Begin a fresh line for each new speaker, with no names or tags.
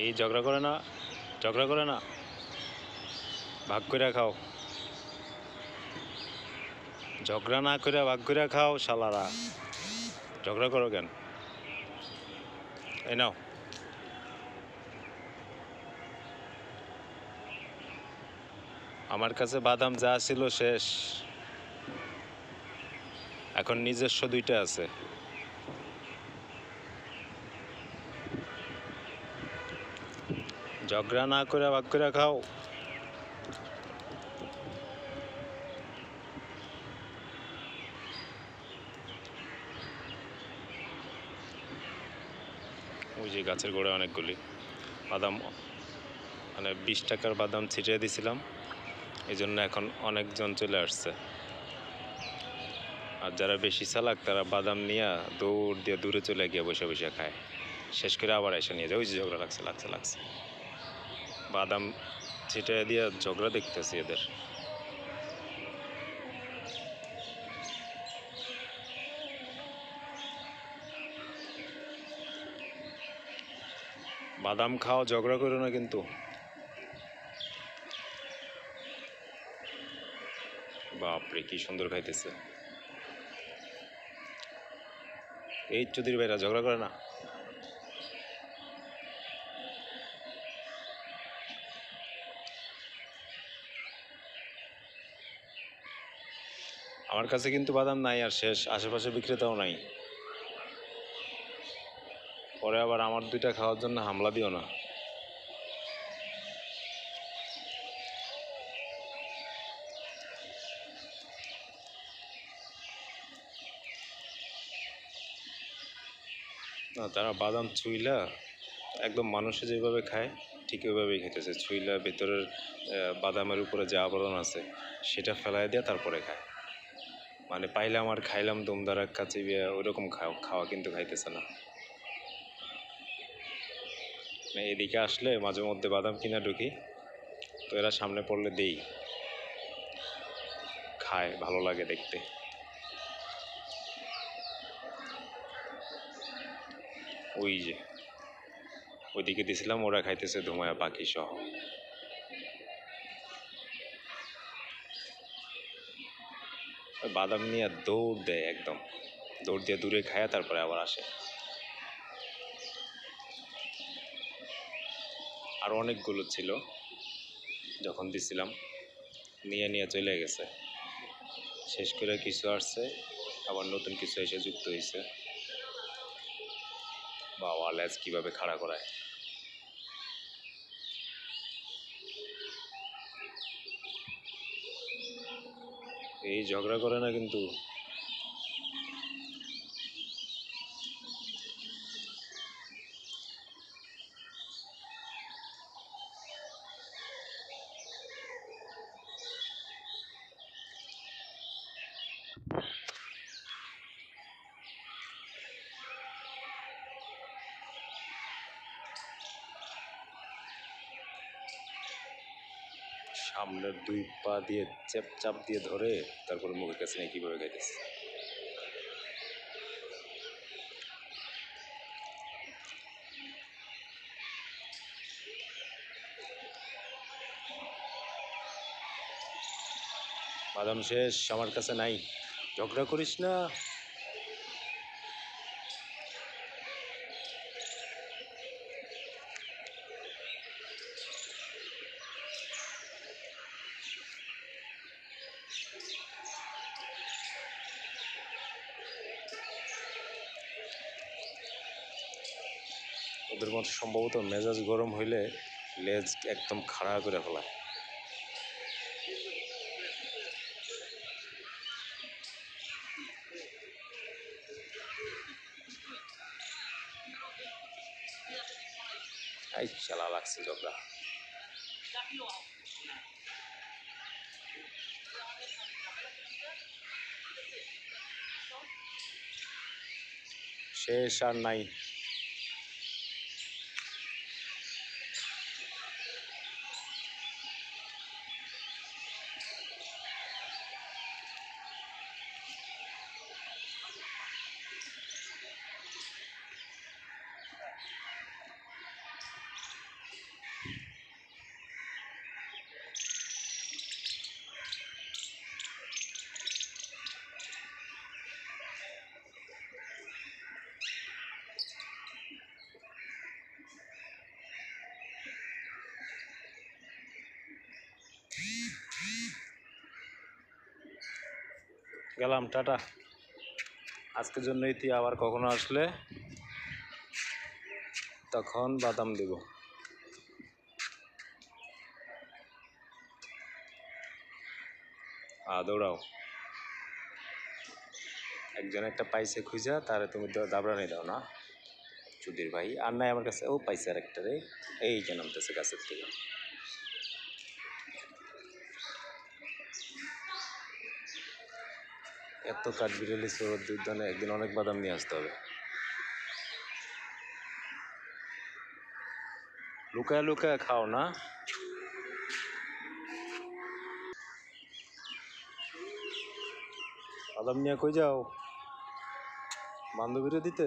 এই ঝগড়া করে না, ঝগড়া করে না। ভাগ করে খাও। ঝগড়া না করে ভাগ করে খাও শালারা। ঝগড়া করো কেন? এই নাও। আমার কাছে বাদাম যা ছিল শেষ। এখন নিজস্ব দুইটা আছে। ঝগড়া না করে ভাগ করে খাও। ওই যে গাছের গোড়ায় অনেকগুলি বাদাম মানে বিশ টাকার বাদাম ছিটিয়ে দিছিলাম। এই জন্য এখন অনেকজন চলে আসছে। আর যারা বেশি চালাক, তারা বাদাম নিয়ে দৌড় দিয়ে দূরে চলে গিয়ে বসে বসে খায়। শেষ করে আবার এসে নিয়ে যায়। ওই যে ঝগড়া লাগছে লাগছে লাগছে। বাদাম ছিটিয়ে দিয়ে ঝগড়া দেখতেছি এদের। বাদাম খাও ঝগড়া করো না কিন্তু। বাপরে, কি সুন্দর খাইতেছে। এই চুদির ভাইরা ঝগড়া করে না? আমার কাছে কিন্তু বাদাম নাই আর শেষ, আশেপাশে বিক্রেতাও নাই। পরে আবার আমার দুইটা খাওয়ার জন্য হামলা দিও না। না, তারা বাদাম ছুইলা একদম মানুষে যেভাবে খায়, ঠিক ওইভাবেই খেতেছে। ছুইলা, ভেতরের বাদামের উপরে যে আবরণ আছে, সেটা ফেলায় দিয়ে, তারপরে খায়। মানে পাইলাম আর খাইলাম দমদারার কাছে ওইরকম খাওয়া খাওয়া কিন্তু খাইতেছে না। মানে এদিকে আসলে মাঝে মধ্যে বাদাম কিনা ঢুকি, তো এরা সামনে পড়লে দেই। খায়, ভালো লাগে দেখতে। ওই যে, ওইদিকে দিছিলাম, ওরা খাইতেছে ধুমায়া পাখি সহ। বাদাম নিয়ে দৌড় দেয় একদম। দৌড় দিয়ে দূরে খায় তারপরে আবার আসে। আর অনেকগুলো ছিল, যখন দিছিলাম, নিয়ে নিয়ে চলে গেছে। শেষ করে কিছু আসছে, আবার নতুন কিছু এসে যুক্ত হয়েছে বাবা, লেজ কীভাবে খাড়া করায়? এই ঝগড়া করে না কিন্তু সামনের দুই পা দিয়ে চেপ চাপ দিয়ে ধরে তারপরে মুখের কাছে নিয়ে কীভাবে খাইতেছে বাদাম শেষ, আমার কাছে নাই। ঝগড়া করিস না। ওদের মতো সম্ভবত মেজাজ গরম হইলে লেজ একদম খাড়া করে ফেলায় এই চালা লাগছে ঝগড়া। শেষ আর নাই। গেলাম, টাটা। আজকের জন্য ইতি আবার কখনো আসলে তখন বাদাম দেব। দৌড়াও। একজন একটা পাইছে খুঁজা, তারে তুমি দাবড়ানি দাও না। চুদির ভাই, আর নাই আমার কাছে, ও পাইছে আর একটা রে। এই যে নামতেছে গাছের থেকে। এত কাঠ বিড়ালি সৌরভ উদ্যানে একদিন অনেক বাদাম নিয়ে আসতে হবে। লুকায় লুকায় খাও না। বাদাম নিয়ে কই যাও? বান্ধবীরা দিতে?